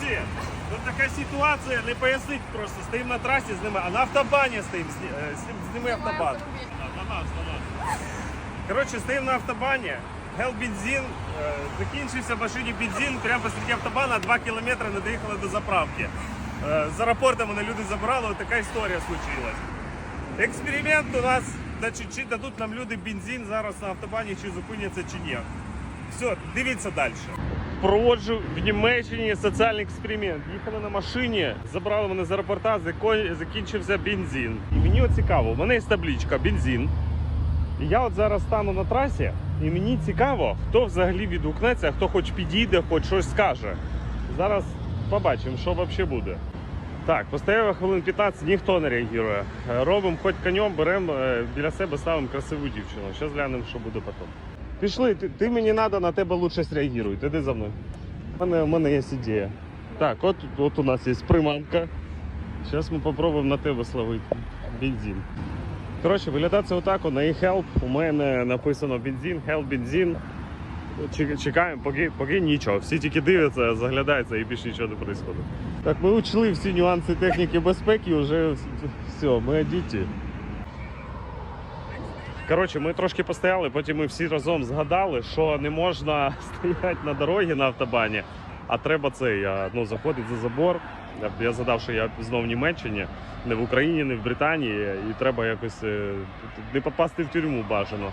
Друзі, тут така ситуація, не пояснить просто. Стоїмо на трасі з ними, а на автобані стоїмо, зні- е, зніми автобан. Коротше, стоїмо на автобані, гел бензин, е, закінчився в машині бензин, прямо посреди автобана 2 кілометри не доїхали до заправки. Е, З аеропорту мене люди забрали, от така історія случилась. Експеримент у нас, значить, чи дадуть нам люди бензин зараз на автобані, чи зупиняться, чи ні. Все, дивіться далі. Проводжу в Німеччині соціальний експеримент. Їхали на машині, забрали мене з аеропорта, закінчився бензин. І мені цікаво, у мене є табличка бензин. І я от зараз стану на трасі, і мені цікаво, хто взагалі відгукнеться, хто хоч підійде, хоч щось скаже. Зараз побачимо, що взагалі буде. Так, постояв хвилин 15, ніхто не реагує. Е, Робимо хоч конем, беремо е, біля себе ставимо красиву дівчину. Зараз глянемо, що буде потім. Пішли, ти, ти мені треба, на тебе лучше среагуй. Іди за мною. У мене, у мене є ідея. Так, от, от у нас є приманка. Зараз ми спробуємо на тебе словити бензин. Коротше, виглядає це отак, на e-help. У мене написано бензин, help бензин. Чекаємо, поки, поки нічого. Всі тільки дивляться, заглядаються і більше нічого не відбувається. Так, ми учли всі нюанси техніки безпеки, вже все, ми одіті. Коротше, ми трошки постояли, потім ми всі разом згадали, що не можна стояти на дорогі на автобані, а треба це я, ну, заходити за забор. Я- Я згадав, що я знову в Німеччині, не в Україні, не в Британії, і треба якось е, не попасти в тюрму бажано.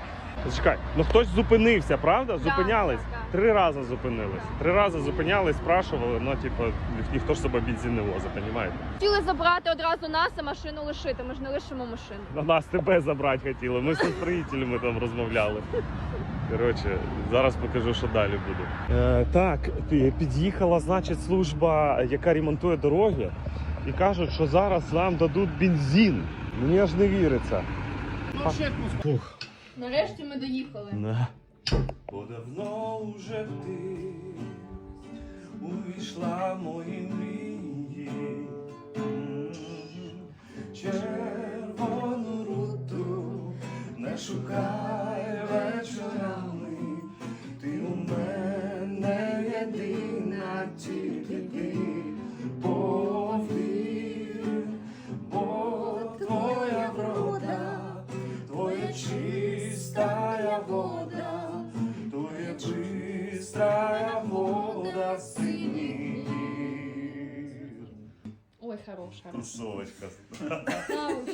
Чекай, ну хтось зупинився, правда? Зупинялись? так, так. Три рази зупинились. Три рази зупинялись, спрашували, ну типу, ніхто ж себе бензин не возить, розумієте? Хотіли забрати одразу нас, а машину лишити. Ми ж не лишимо машину. На нас тебе забрати хотіли. Ми з строїтелями там розмовляли. Коротше, зараз покажу, що далі буде. Е, так, під'їхала, значить, служба, яка ремонтує дороги, і кажуть, що зараз нам дадуть бензин. Мені аж не віриться. Фух. Нарешті ми доїхали. Да. Бо давно уже ти увійшла мої мрії. Червону руту не шукай чистая вода синій. Ой, хорошая кусочка. Тусовочка.